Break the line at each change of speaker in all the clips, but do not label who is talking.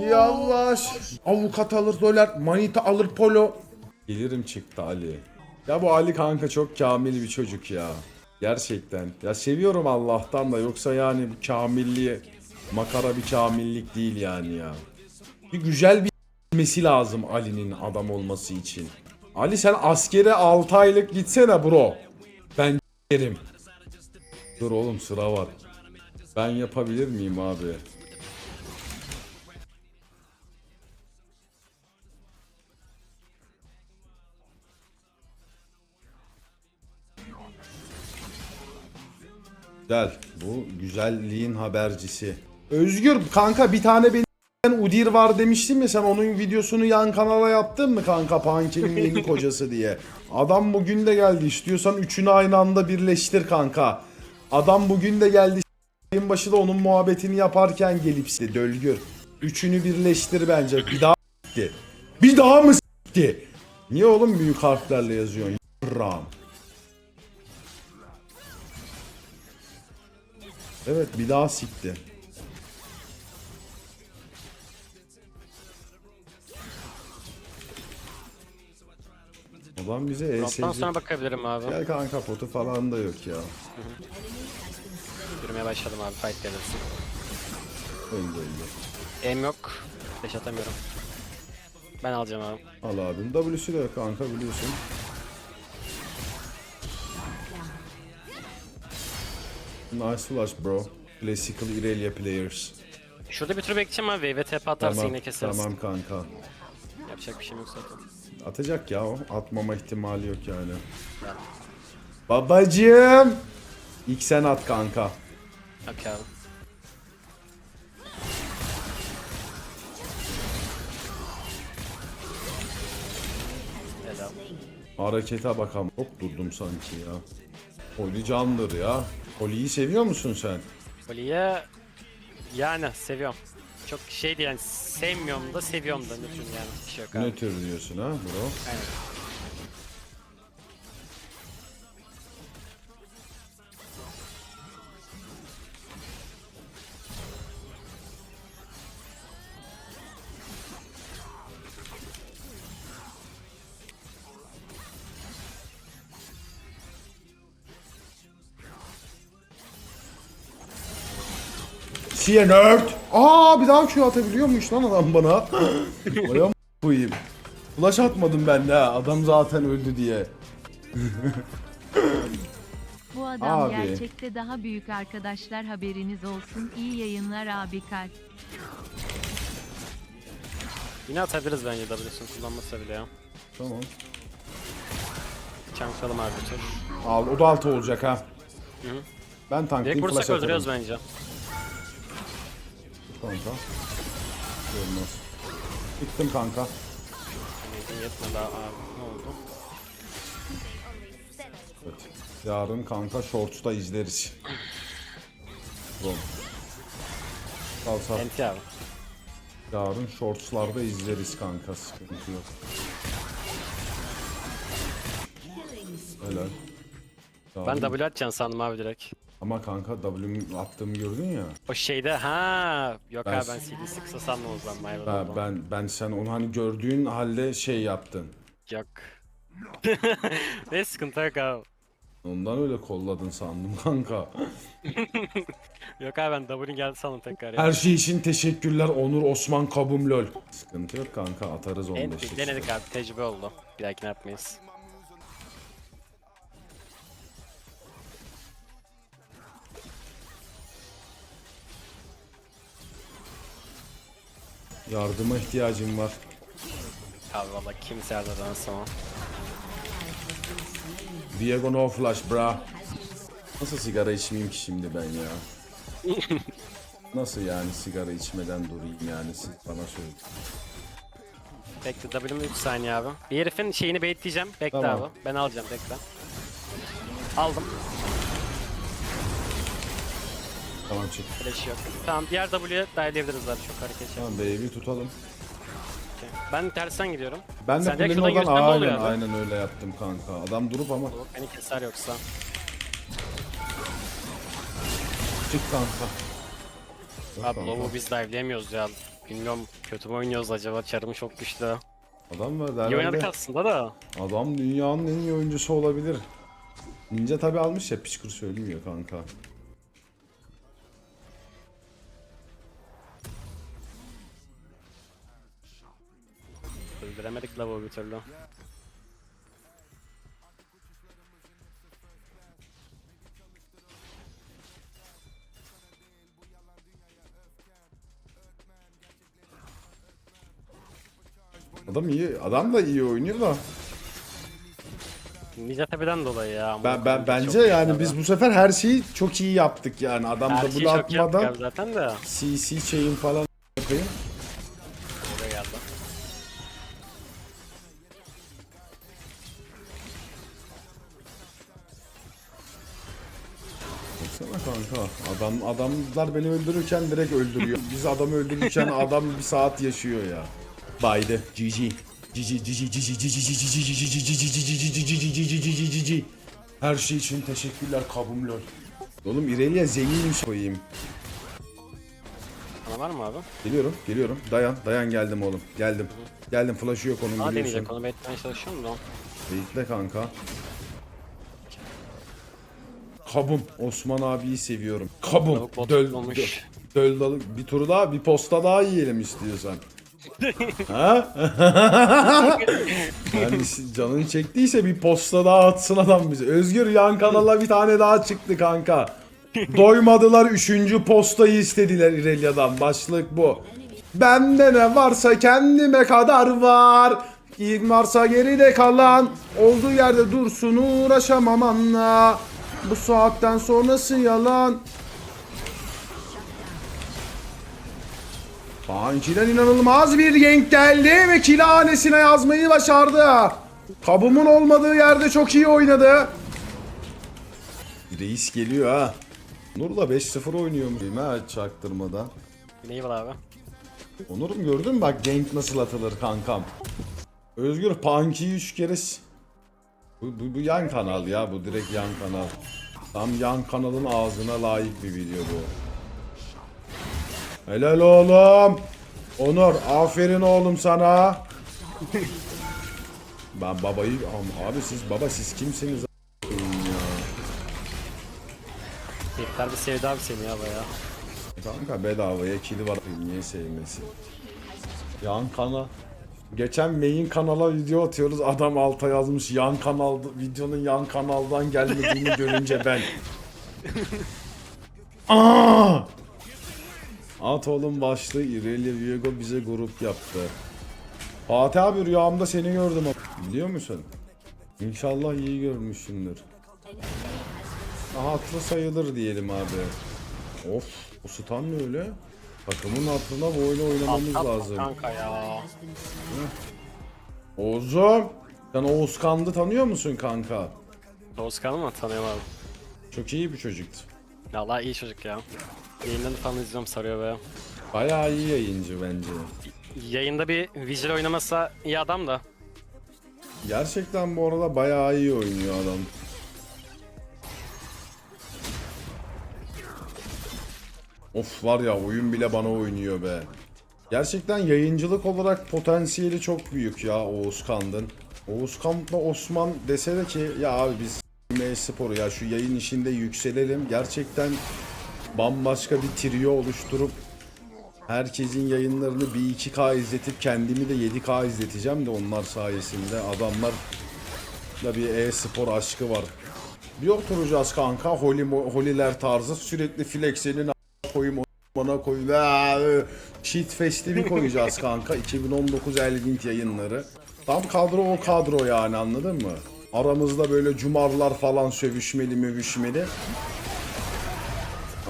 Yavaş. Avukat alır dolar, manita alır polo. Gelirim çıktı Ali. Ya bu Ali kanka çok kamil bir çocuk ya. Gerçekten. Ya seviyorum Allah'tan da yoksa yani bu kamilliği makara bir kamillik değil yani ya. Bir güzel bir bilmesi lazım Ali'nin adam olması için. Ali sen askere 6 aylık gitsene bro. Ben yerim. Dur oğlum sıra var. Ben yapabilir miyim abi? Güzel. Bu güzelliğin habercisi. Özgür kanka bir tane benim Udir var demiştim ya sen onun videosunu yan kanala yaptın mı kanka Panker'in yeni kocası diye. Adam bugün de geldi istiyorsan üçünü aynı anda birleştir kanka. Adam bugün de geldi Yayın başı da onun muhabbetini yaparken gelip size dölgür. Üçünü birleştir bence. Bir daha s**ti. Bir daha mı s**ti? Niye oğlum büyük harflerle yazıyorsun? Ram. Evet bir daha sikti. Adam bize
Drop'tan
ESC...
sonra bakabilirim abi.
Gel kanka potu falan da yok ya.
Yürümeye başladım abi fight gelirsin.
Öyle öyle.
Aim yok. Dash atamıyorum. Ben alacağım abi.
Al abim. W'si de yok kanka biliyorsun. Nice flash bro. Classical Irelia players.
Şurada bir tur bekleyeceğim abi. Ve TP atarsa
Tamam,
yine keseriz.
tamam kanka.
Yapacak bir şeyim yok zaten.
Atacak ya o. Atmama ihtimali yok yani. Babacım. İlk sen at kanka.
Okey abi. Helal.
Harekete bakalım. Hop durdum sanki ya. Oli candır ya. Oli'yi seviyor musun sen?
Oli'ye yani seviyorum. Çok şey yani sevmiyorum da seviyorum da nötrüm yani bir şey yok abi.
Ne tür diyorsun ha bro?
Aynen.
Siye nerd. Aa bir daha Q atabiliyormuş lan adam bana. Am- koyayım. Flash atmadım ben de ha. Adam zaten öldü diye.
Bu adam
Abi.
gerçekte daha büyük arkadaşlar haberiniz olsun. İyi yayınlar abi kalp.
Yine atabiliriz bence W'sunu kullanmasa bile ya.
Tamam.
Çankalım abi.
Al o da altı olacak ha.
Hı hı.
Ben
Direkt
tanklayayım
vurursak
flash
öldürüyoruz
atarım.
bence.
Kanka. Görmez. Gittim kanka.
Neydi yetmedi abi. Ne oldu?
Evet. Yarın kanka shorts'ta izleriz. Bom.
Enti abi.
Yarın shorts'larda izleriz kanka sıkıntı yok. Helal.
Ben W atacağım sandım abi direkt.
Ama kanka W'm attığımı gördün ya.
O şeyde ha yok
Ben-
abi ben CD'si kısa sandım o zaman my bad
Ben, ben ben sen onu hani gördüğün halde şey yaptın.
Yok. ne sıkıntı yok abi.
Ondan öyle kolladın sandım kanka.
Yok abi ben W'nin geldi sandım tekrar ya.
Her şey için teşekkürler Onur Osman Kabum lol. Sıkıntı yok kanka atarız 15
Enti denedik abi tecrübe oldu. Bir dahakine yapmayız.
Yardıma ihtiyacım var.
Abi valla kimse yardıdan sonra.
Diego no flash bra. Nasıl sigara içmeyeyim ki şimdi ben ya? Nasıl yani sigara içmeden durayım yani siz bana söyleyin.
Bekle W'm 3 saniye abi. Bir herifin şeyini baitleyeceğim. Bekle
Tamam.
abi. Ben alacağım bekle. Aldım.
Tamam çık.
Flash yok. Tamam diğer W'ye dive'leyebiliriz abi çok hareket şey.
Tamam baby tutalım.
Okey. Ben tersten gidiyorum.
Ben de
Sen direkt
kulenin
şuradan
oradan
oluyor
aynen
abi?
aynen öyle yaptım kanka. Adam durup ama
Olur, Beni keser yoksa.
çık kanka.
Abi
kanka.
Low'u biz dive'leyemiyoruz ya. Bilmiyorum kötü mü oynuyoruz acaba? Çarım çok güçlü.
Adam var
İyi oynadık
herhalde.
aslında da.
Adam dünyanın en iyi oyuncusu olabilir. Ninja tabi almış ya piçkur söylemiyor kanka.
Öldüremedik lavuğu bir türlü.
Adam iyi, adam da iyi oynuyor da.
Ninja Tepe'den dolayı ya.
Ben, ben bence yani biz bu sefer her şeyi çok iyi yaptık yani. Adam
Her
da bunu atmadan
zaten de.
CC chain falan yapayım. Adam adamlar beni öldürürken direkt öldürüyor. Biz adamı öldürürken adam bir saat yaşıyor ya. Baydı. GG. GG GG GG GG Her şey için teşekkürler kabum lol. Oğlum İrelia zenginmiş koyayım.
Sana var mı abi?
Geliyorum, geliyorum. Dayan, dayan geldim oğlum. Geldim. Geldim flash'ı yok onun
Aa
biliyorsun.
deneyecek onu beklemeye çalışıyorum da.
Bekle kanka. Kabum. Osman abiyi seviyorum. Kabum.
Lavuk bot
Döl,
olmuş.
döl, döl Bir tur daha, bir posta daha yiyelim istiyorsan. ha? yani canın çektiyse bir posta daha atsın adam bize. Özgür yan kanala bir tane daha çıktı kanka. Doymadılar üçüncü postayı istediler İrelia'dan. Başlık bu. Bende ne varsa kendime kadar var. İlk varsa geride kalan. Olduğu yerde dursun uğraşamam anla. Bu saatten sonrası yalan. Punky'den inanılmaz bir gank geldi ve kilanesine yazmayı başardı. Kabumun olmadığı yerde çok iyi oynadı. Reis geliyor ha. Nur'la 5-0 oynuyormuş ha çaktırmadan.
Var abi?
Onur'um gördün mü bak gank nasıl atılır kankam. Özgür Punky'yi 3 kere... Bu, bu, bu yan kanal ya bu direkt yan kanal. Tam yan kanalın ağzına layık bir video bu. Helal oğlum. Onur aferin oğlum sana. Ben babayı abi siz baba siz kimsiniz.
Herifler bir sevdi abi seni ya baya.
Kanka bedavaya kili var. Niye sevmesin? Yan kanal. Geçen main kanala video atıyoruz. Adam alta yazmış yan kanal videonun yan kanaldan gelmediğini görünce ben. Aa! At oğlum başlığı Irelia Viego bize grup yaptı. Fatih abi rüyamda seni gördüm. Biliyor musun? İnşallah iyi görmüşsündür. Aha hatırı sayılır diyelim abi. Of bu stun ne öyle? Takımın hatırına bu oyunu oynamamız
Atlatma
lazım.
kanka ya.
Oğuzum. Sen Oğuz Kandı tanıyor musun kanka?
Doğuzkan'ı mı tanıyorum abi?
Çok iyi bir çocuktu.
Valla iyi çocuk ya. Yayınlarını falan izliyorum sarıyor be.
Bayağı iyi yayıncı bence.
Yayında bir visual oynamasa iyi adam da.
Gerçekten bu arada bayağı iyi oynuyor adam. Of var ya oyun bile bana oynuyor be. Gerçekten yayıncılık olarak potansiyeli çok büyük ya Oğuz Kand'ın. Oğuz Kand'la Osman dese de ki ya abi biz e-sporu ya şu yayın işinde yükselelim. Gerçekten bambaşka bir trio oluşturup herkesin yayınlarını bir 2K izletip kendimi de 7K izleteceğim de onlar sayesinde adamlar da bir e-spor aşkı var. Bir oturacağız kanka Holy'ler tarzı sürekli flexenin koyayım bana koy Cheat Fest'i bir koyacağız kanka 2019 Elgint yayınları. Tam kadro o kadro yani anladın mı? Aramızda böyle cumarlar falan sövüşmeli mövüşmeli.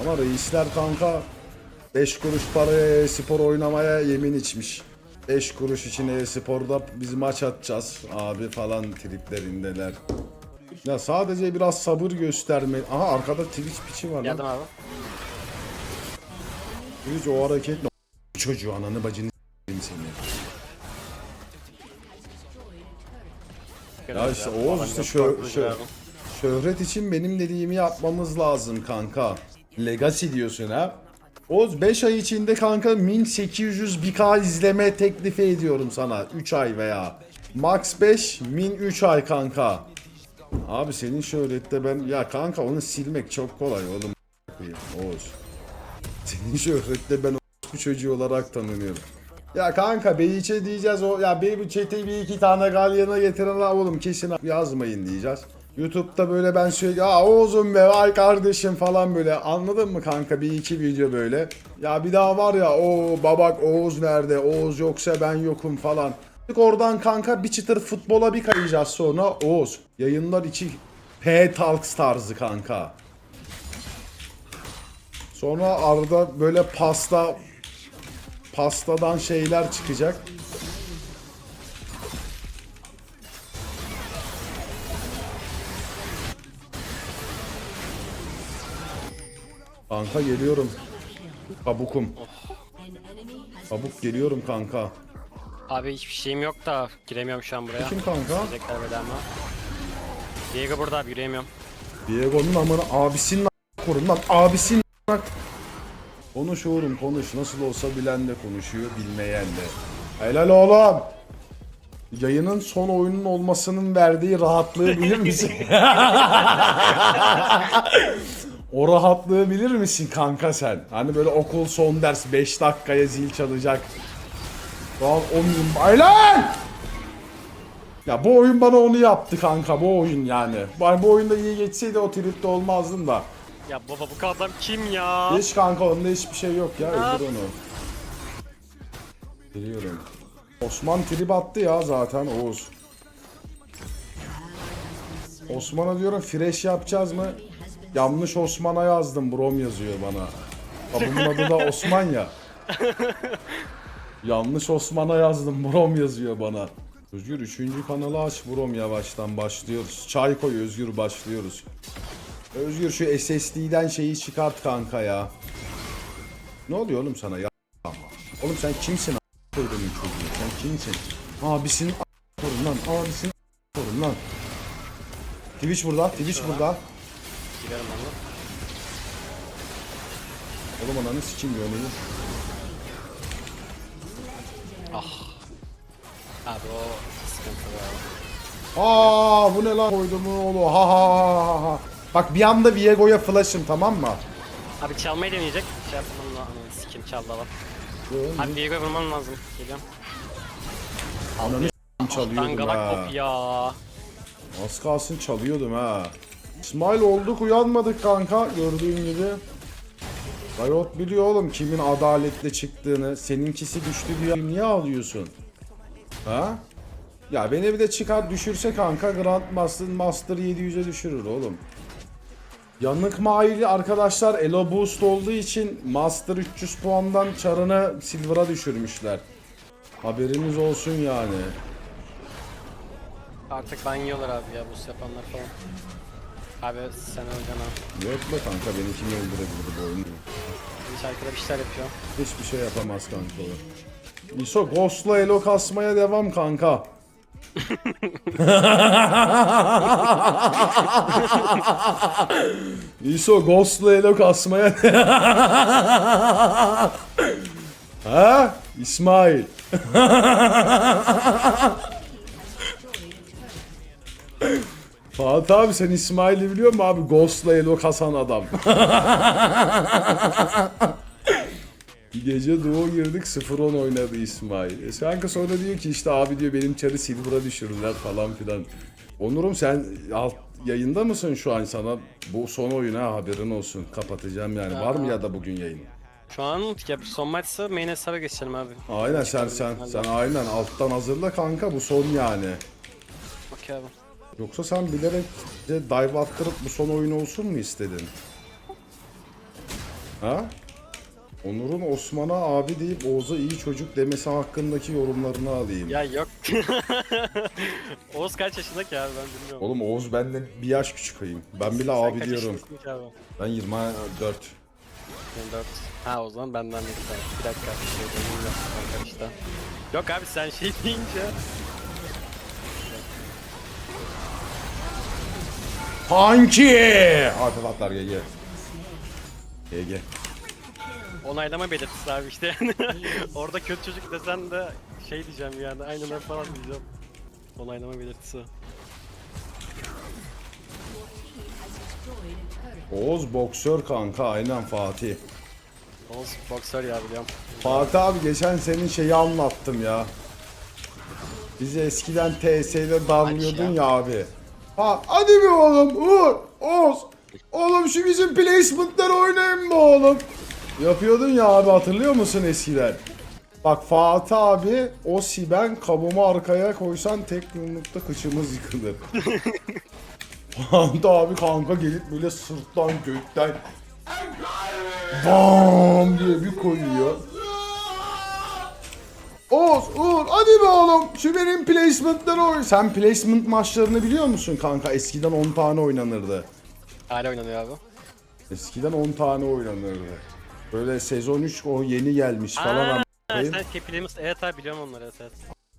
Ama reisler kanka 5 kuruş paraya spor oynamaya yemin içmiş. 5 kuruş için e-sporda biz maç atacağız abi falan triplerindeler. Ya sadece biraz sabır gösterme. Aha arkada Twitch piçi var
Geldim
lan.
abi.
Twitch o hareket ne? Çocuğu ananı bacını seni. Ya işte Oğuz işte şö şö şöhret için benim dediğimi yapmamız lazım kanka. Legacy diyorsun ha? Oğuz 5 ay içinde kanka min 800 1k izleme teklifi ediyorum sana. 3 ay veya. Max 5 min 3 ay kanka. Abi senin şöhrette ben ya kanka onu silmek çok kolay oğlum. Oğuz. Senin şöhrette ben bu çocuğu olarak tanınıyorum. Ya kanka Beyiç'e diyeceğiz o ya bey bu çete bir iki tane galyana getiren la oğlum kesin yazmayın diyeceğiz. YouTube'da böyle ben sürekli aa Oğuz'um be vay kardeşim falan böyle anladın mı kanka bir iki video böyle. Ya bir daha var ya o babak Oğuz nerede Oğuz yoksa ben yokum falan. Oradan kanka bir çıtır futbola bir kayacağız sonra Oğuz. Yayınlar içi P Talks tarzı kanka. Sonra arada böyle pasta pastadan şeyler çıkacak. Kanka geliyorum. Kabukum. Kabuk geliyorum kanka.
Abi hiçbir şeyim yok da giremiyorum şu an buraya.
Kim kanka?
Diego burada abi yürüyemiyorum.
Diego'nun amına abisinin a- korun lan abisinin a- Konuş oğlum konuş nasıl olsa bilen de konuşuyor bilmeyen de. Helal oğlum. Yayının son oyunun olmasının verdiği rahatlığı bilir misin? o rahatlığı bilir misin kanka sen? Hani böyle okul son ders 5 dakikaya zil çalacak. An 10 yıl... Helal! Ya bu oyun bana onu yaptı kanka bu oyun yani. Ben bu oyunda iyi geçseydi o tripte olmazdım da.
Ya baba bu adam kim ya?
Hiç kanka onda hiçbir şey yok ya öldür onu. Biliyorum. Osman trip attı ya zaten Oğuz. Osman'a diyorum fresh yapacağız mı? Yanlış Osman'a yazdım Brom yazıyor bana. Kapımın adı da Osman ya. Yanlış Osman'a yazdım Brom yazıyor bana. Özgür 3. kanalı aç Brom yavaştan başlıyoruz. Çay koy Özgür başlıyoruz. Özgür şu SSD'den şeyi çıkart kanka ya. Ne oluyor oğlum sana ya? Oğlum sen kimsin a- çocuğu? Sen kimsin? Abisinin a- lan. Abisinin a- lan. Twitch burada. Twitch burada.
Ben de.
Oğlum ananı sikim görmeyi.
Abi o sıkıntılı abi.
Aa bu ne lan koyduğumun oğlu. Ha ha ha ha. Bak bir anda Viego'ya flash'ım tamam mı?
Abi çalmayı deneyecek. Şey yapmam lazım. Sikim çaldı adam. Abi Diego'ya vurman lazım. Geliyorum.
Ananı s**tim çalıyordum
Dangalak
ha.
hop ya.
Az kalsın çalıyordum ha. İsmail olduk uyanmadık kanka gördüğün gibi. Riot biliyor oğlum kimin adaletle çıktığını. Seninkisi düştü diye niye ağlıyorsun? Ha? Ya beni bir de çıkar düşürse kanka Grandmaster Master 700'e düşürür oğlum. Yanık maili arkadaşlar Elo Boost olduğu için Master 300 puandan çarını Silver'a düşürmüşler. Haberiniz olsun yani.
Artık ban yiyorlar abi ya bus yapanlar falan. Abi sen öleceksin abi.
Yok be kanka beni kim öldürebilir bu oyunda?
Bir şarkıda bir şeyler yapıyor.
Hiçbir şey yapamaz kanka. İso Ghost'la elo kasmaya devam kanka. İso Ghost'la elo kasmaya Ha? İsmail. Fatih abi sen İsmail'i biliyor musun abi? Ghost'la elo kasan adam. Gece Doğu girdik 0-10 oynadı İsmail. E kanka sonra diyor ki işte abi diyor benim çarı Silver'a düşürdüler falan filan. Onurum sen alt yayında mısın şu an sana bu son oyuna haberin olsun. Kapatacağım yani. Var mı ya da bugün yayın?
Şu an ya son maçsa main hesaba geçelim abi.
Aynen sen sen sen aynen alttan hazırla kanka bu son yani.
Okey abi.
Yoksa sen bilerek de dive attırıp bu son oyun olsun mu istedin? Ha? Onur'un Osman'a abi deyip Oğuz'a iyi çocuk demesi hakkındaki yorumlarını alayım.
Ya yok. Oğuz kaç yaşında ki abi ben bilmiyorum.
Oğlum Oğuz benden bir yaş küçükayım. Ben bile
Sen
abi
kaç
diyorum.
yaşındasın ki abi?
Ben 24.
24. Ha o zaman benden bir tane. Bir dakika. Şey, benim yok arkadaşlar. Yok abi sen şey deyince.
Hanki! Hadi atlar GG. GG.
Onaylama belirtisi abi işte. Orada kötü çocuk desen de şey diyeceğim yani aynen falan diyeceğim. Onaylama belirtisi.
Oğuz boksör kanka aynen Fatih.
Oğuz boksör ya biliyorum.
Fatih abi geçen senin şeyi anlattım ya. Bizi eskiden TS'de darlıyordun ya. abi. Ha, hadi bir oğlum Uğur, Oğuz. Oğlum şu bizim placement'ları oynayın mı oğlum? Yapıyordun ya abi hatırlıyor musun eskiden? Bak Fatih abi o Siben kabumu arkaya koysan tek yumrukta kıçımız yıkılır. Fatih abi kanka gelip böyle sırttan gökten BAM diye bir koyuyor. Oğuz, Uğur hadi be oğlum şu benim placement'ları oyn. Sen placement maçlarını biliyor musun kanka? Eskiden 10 tane oynanırdı.
Hala oynanıyor abi.
Eskiden 10 tane oynanırdı. Böyle sezon 3 o yeni gelmiş falan.
Aa,
koyayım.
sen tepilimiz evet abi biliyorum onları evet.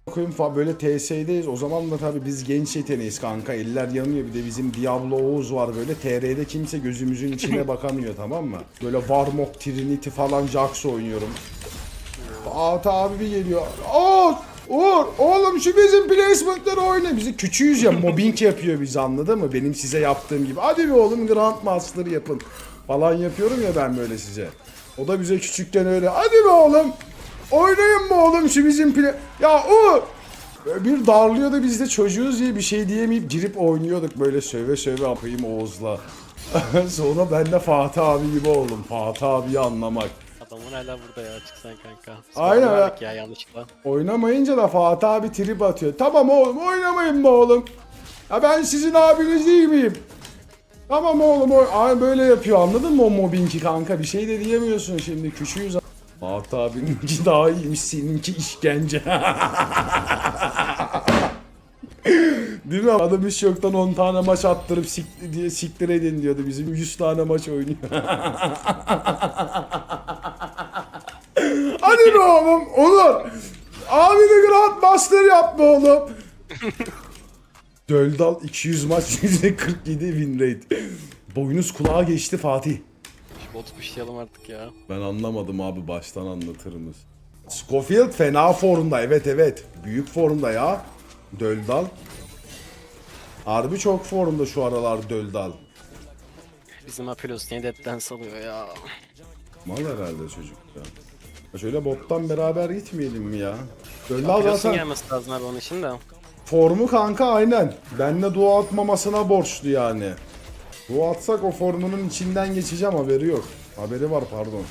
koyayım falan böyle TS'deyiz. O zaman da tabii biz genç yeteneğiz kanka. Eller yanıyor. Bir de bizim Diablo Oğuz var böyle. TR'de kimse gözümüzün içine bakamıyor tamam mı? Böyle Warmok, Trinity falan Jax oynuyorum. Fatih abi bir geliyor. Oğuz! Uğur! Oğlum şu bizim placement'ları oyna. Bizi küçüğüz ya mobbing yapıyor bizi anladın mı? Benim size yaptığım gibi. Hadi bir oğlum Grandmaster yapın. Falan yapıyorum ya ben böyle size. O da bize küçükken öyle. Hadi be oğlum! Oynayın mı oğlum şu bizim play... Ya Uğur! Bir darlıyordu biz de çocuğuz diye bir şey diyemeyip girip oynuyorduk böyle söve söve yapayım Oğuz'la. Sonra ben de Fatih abi gibi oldum. Fatih abiyi anlamak.
Adamın hala burada ya çıksan kanka.
Aynen ya.
verdik ya yanlışlıkla.
Oynamayınca da Fatih abi trip atıyor. Tamam oğlum oynamayın mı oğlum? Ya ben sizin abiniz değil miyim? Tamam oğlum Ay böyle yapıyor anladın mı o mobbingi kanka? Bir şey de diyemiyorsun şimdi küçüğüz. Fatih abininki daha iyiymiş seninki işkence. Değil mi? Adam iş yoktan 10 tane maç attırıp siktir, diye siktir edin diyordu. Bizim 100 tane maç oynuyor. Hadi be oğlum olur. Abi de Grandmaster yapma oğlum. Döldal 200 maç %47 win rate. Boynuz kulağa geçti Fatih.
Şu botu puşlayalım artık ya.
Ben anlamadım abi baştan anlatırımız. Scofield fena formda evet evet. Büyük formda ya. Döldal. Harbi çok formda şu aralar Döldal.
Bizim Apelos niye deadden salıyor ya.
Mal herhalde çocuk ya. Ya Şöyle bottan beraber gitmeyelim mi ya? Döldal
Apelos'un
zaten
gelmesi lazım abi onun için de.
Formu kanka aynen. Benle dua atmamasına borçlu yani. Dua atsak o formunun içinden geçeceğim haberi yok. Haberi var pardon.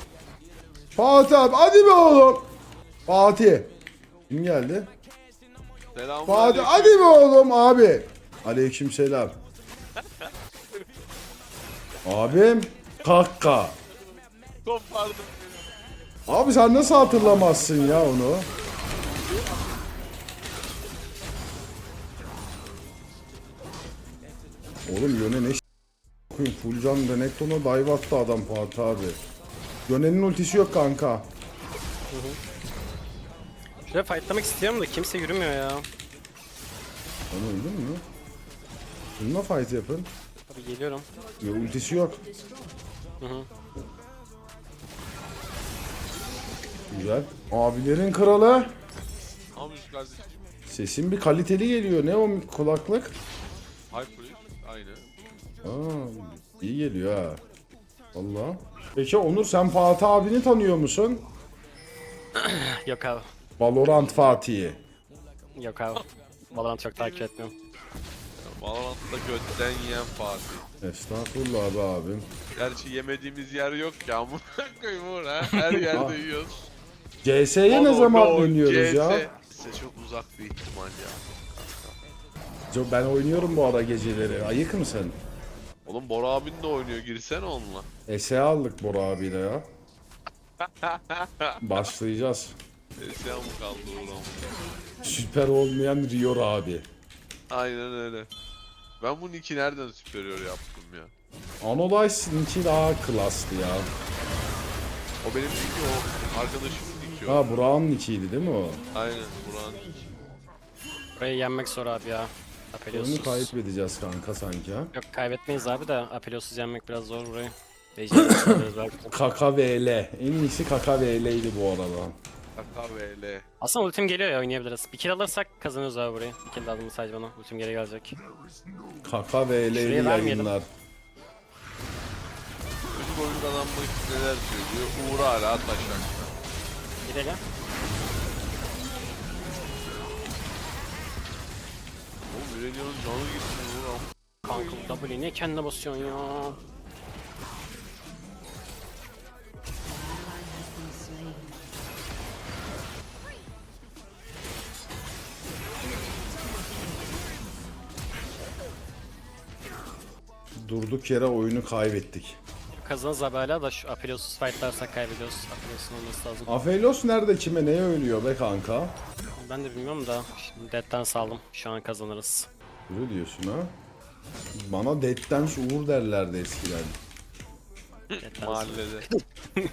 Fatih abi hadi be oğlum. Fatih. Kim geldi?
Selamun
Fatih hadi be oğlum abi. Aleyküm selam. Abim kakka.
Kopardım
Abi sen nasıl hatırlamazsın ya onu? Oğlum Yone ne koyayım full can Renekton'a dive attı adam Fatih abi. Yone'nin ultisi yok kanka.
Şuraya fightlamak istiyorum da kimse yürümüyor ya.
Onu öldün mü? Bununla fight yapın.
Abi geliyorum.
Ya ultisi yok.
Hı hı.
Güzel. Abilerin kralı.
Almış kardeşim.
Sesin bir kaliteli geliyor. Ne o kulaklık?
Hyper.
Aa, iyi geliyor ha. Valla. Peki Onur sen Fatih abini tanıyor musun?
Yok abi.
Valorant Fatih'i.
Yok abi. Valorant çok takip etmiyorum.
Valorant'ta götten yiyen Fatih.
Estağfurullah abi abim.
Gerçi yemediğimiz yer yok ki amına koyayım ha. Her yerde yiyoruz.
CS'ye ne
Ono,
zaman oynuyoruz
CS.
ya?
Size çok uzak bir ihtimal ya.
Çok- Ben oynuyorum bu ara geceleri. Ayık mısın?
Oğlum Bora abin de oynuyor girsene onunla.
Ese aldık Bora abiyle ya. Başlayacağız.
Esya mı kaldı Uğur ama?
Süper olmayan Rio abi.
Aynen öyle. Ben bu nick'i nereden superior yaptım ya?
Anodice'ınki daha klaslı ya.
O benim nick'i o. Arkadaşımın nick'i o.
Ha Burak'ın nickiydi değil mi o?
Aynen Burak'ın nick'i.
Burayı yenmek zor abi ya.
Onu
Apelios'uz.
kaybedeceğiz kanka sanki ha.
Yok kaybetmeyiz abi de Apelios'uz yenmek biraz zor burayı. Ejder'e sarıyoruz belki.
KKVL. En iyisi KKVL'ydi bu arada.
KKVL.
Aslında ultim geliyor ya oynayabiliriz. Bir kill alırsak kazanıyoruz abi burayı. Bir kill aldım sadece bana. Ultim geri gelecek.
KKVL'li
Şuraya vermeyelim.
yayınlar.
Çocuk oyun kazanmak için neler söylüyor. Uğur hala taşak.
Gidelim.
Oğlum Ürelia'nın canı gitsin am.
Kanka W niye kendine basıyorsun ya?
Durduk yere oyunu kaybettik.
Kazanırız abi hala da şu Apelios'uz fightlarsak kaybediyoruz. Apelios'un olması lazım.
Afelos nerede kime neye ölüyor be kanka?
Ben de bilmiyorum da şimdi Dead'den saldım. Şu an kazanırız.
Öyle diyorsun ha. Bana Dead'den Uğur derlerdi eskiden.
Mahallede.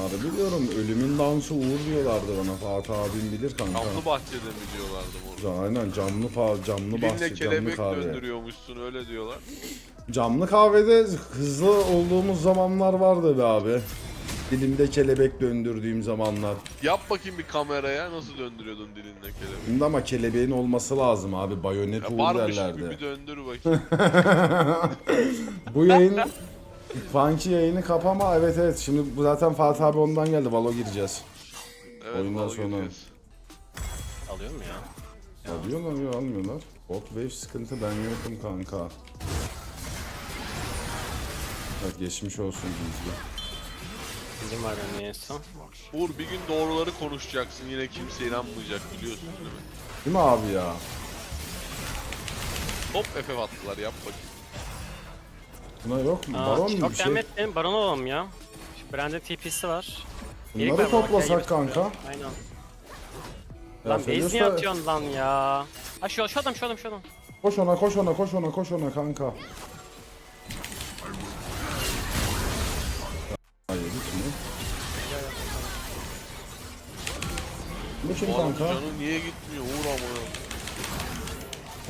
Abi biliyorum ölümün dansı Uğur diyorlardı bana. Fatih abim bilir kanka.
Kamlı bahçede mi diyorlardı bunu?
Aynen camlı fa camlı
Dilinle
bahçe, camlı
kelebek
kahve.
döndürüyormuşsun öyle diyorlar.
Camlı kahvede hızlı olduğumuz zamanlar vardı be abi. Dilimde kelebek döndürdüğüm zamanlar.
Yap bakayım bir kameraya nasıl döndürüyordun dilinle kelebeği.
Şimdi ama kelebeğin olması lazım abi. Bayonet
Ya
Uğur
varmış
derlerdi.
gibi bir döndür bakayım.
Bu yayın Funky yayını kapama. Evet evet. Şimdi bu zaten Fatih abi ondan geldi. Valo gireceğiz.
Evet,
Oyundan
balı
sonra.
gireceğiz.
Alıyor mu ya?
Alıyorlar ya almıyorlar. Bot wave sıkıntı ben yokum kanka. Evet geçmiş olsun Gizli.
Bizim var benim niyeyse.
Uğur bir gün doğruları konuşacaksın yine kimse inanmayacak biliyorsun değil mi?
Değil mi abi ya?
Hop FF attılar yap bakayım.
Buna yok mu?
Aa,
Baron mu
çok
bir şey?
demet benim baron olalım ya. Şu Brand'in TP'si var. Gerek
Bunları
var bana,
toplasak kanka.
Aynen.
Ya
Lan base niye
da-
atıyorsun lan ya? Ha şu, şu adam şu adam şu adam.
Koş ona koş ona koş ona koş ona kanka. Hayır hiç mi? Bu kim
adam
kanka?
canı niye gitmiyor Uğur ama.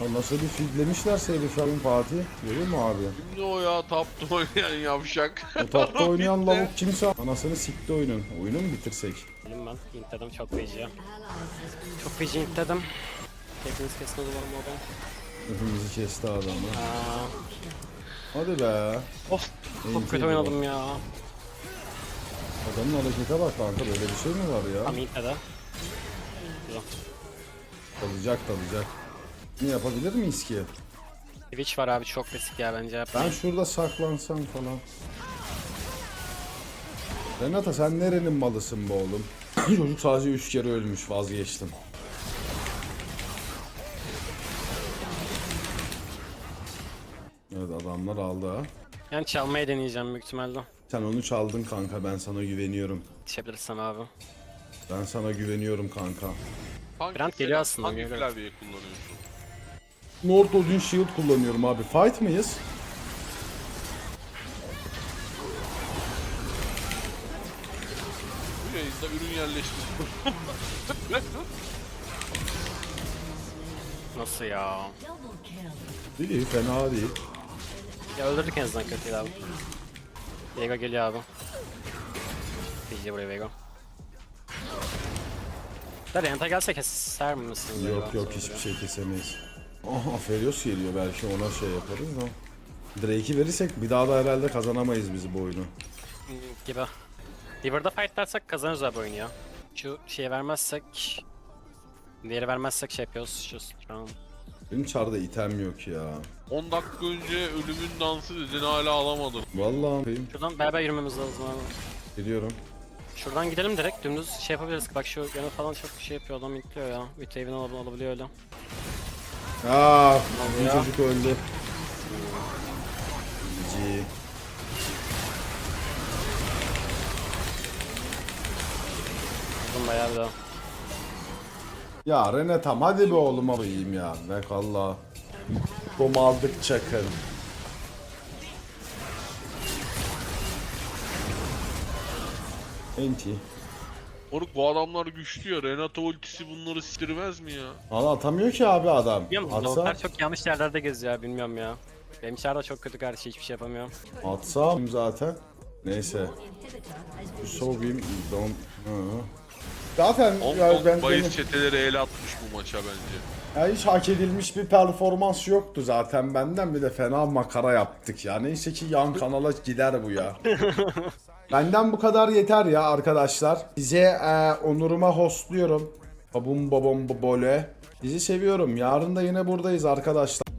Ya nasıl bir fidlemişler herif abim Fatih. Görüyor musun abi?
Kimdi o ya taptı oynayan yavşak.
O tapta oynayan lavuk kimse anasını sikti oyunun. Oyunu mu bitirsek?
Benim ben intledim çok feci. Çok feci intledim. Hepiniz kesin o zaman bu adam.
Hepimizi kesti adamı.
Aa,
Hadi be.
of çok kötü oynadım ya.
Adamın harekete bak kanka böyle bir şey mi var ya?
Tam intledi. Güzel.
Dalacak dalacak. Ne yapabilir miyiz ki?
Twitch var abi çok risk ya bence.
Ben şurada saklansam falan. Renata sen nerenin malısın be oğlum? Çocuk sadece 3 kere ölmüş vazgeçtim. Evet adamlar aldı ha.
Yani çalmaya deneyeceğim büyük ihtimalle.
Sen onu çaldın kanka ben sana güveniyorum.
Yetişebilirsem abi.
Ben sana güveniyorum kanka.
Hangi
Brand geliyor aslında,
Hangi klavyeyi kullanıyorsun?
North Odin Shield kullanıyorum abi. Fight mıyız?
Bu yayında ürün yerleştirdim.
Nasıl ya?
Değil fena değil.
Ya öldürdük en azından kötüydü abi. Vega geliyor abi. Fiji buraya Vega. Da Renta gelse keser misin?
Yok yok hiçbir şey kesemeyiz. Aha Ferios geliyor belki ona şey yaparız da. Drake'i verirsek bir daha da herhalde kazanamayız biz bu oyunu.
Gibi. River'da fightlarsak kazanırız abi oyunu ya. Şu şeye vermezsek... Diğeri vermezsek şey yapıyoruz. Şu strong.
Benim çarda item yok ya.
10 dakika önce ölümün dansı dedin hala alamadım.
Vallahi yapayım.
Şuradan beraber yürümemiz lazım abi.
Biliyorum.
Şuradan gidelim direkt dümdüz şey yapabiliriz. Bak şu yana falan çok şey yapıyor adam intliyor ya. Üteyvin alab alabiliyor öyle.
Aa, bu
ya?
çocuk öldü.
Bayağı.
Ya Renetam hadi be oğlum abayım ya. Bak valla. Domaldık çakın. Enti.
Moruk bu adamlar güçlü ya. Renato ultisi bunları siktirmez mi ya?
Valla atamıyor ki abi adam.
Biliyor musun?
Atsa,
Lavuklar çok yanlış yerlerde geziyor ya bilmiyorum ya. Benim çarda çok kötü karşı hiçbir şey yapamıyorum.
atsa zaten. Neyse. So win don't. Hı. Zaten
Hong
ya
Kong
ben
bahis çeteleri el atmış bu maça bence.
Ya hiç hak edilmiş bir performans yoktu zaten benden bir de fena makara yaptık ya. Neyse ki yan kanala gider bu ya. Benden bu kadar yeter ya arkadaşlar. Size e, onuruma hostluyorum. Babum babam babole. Sizi seviyorum. Yarın da yine buradayız arkadaşlar.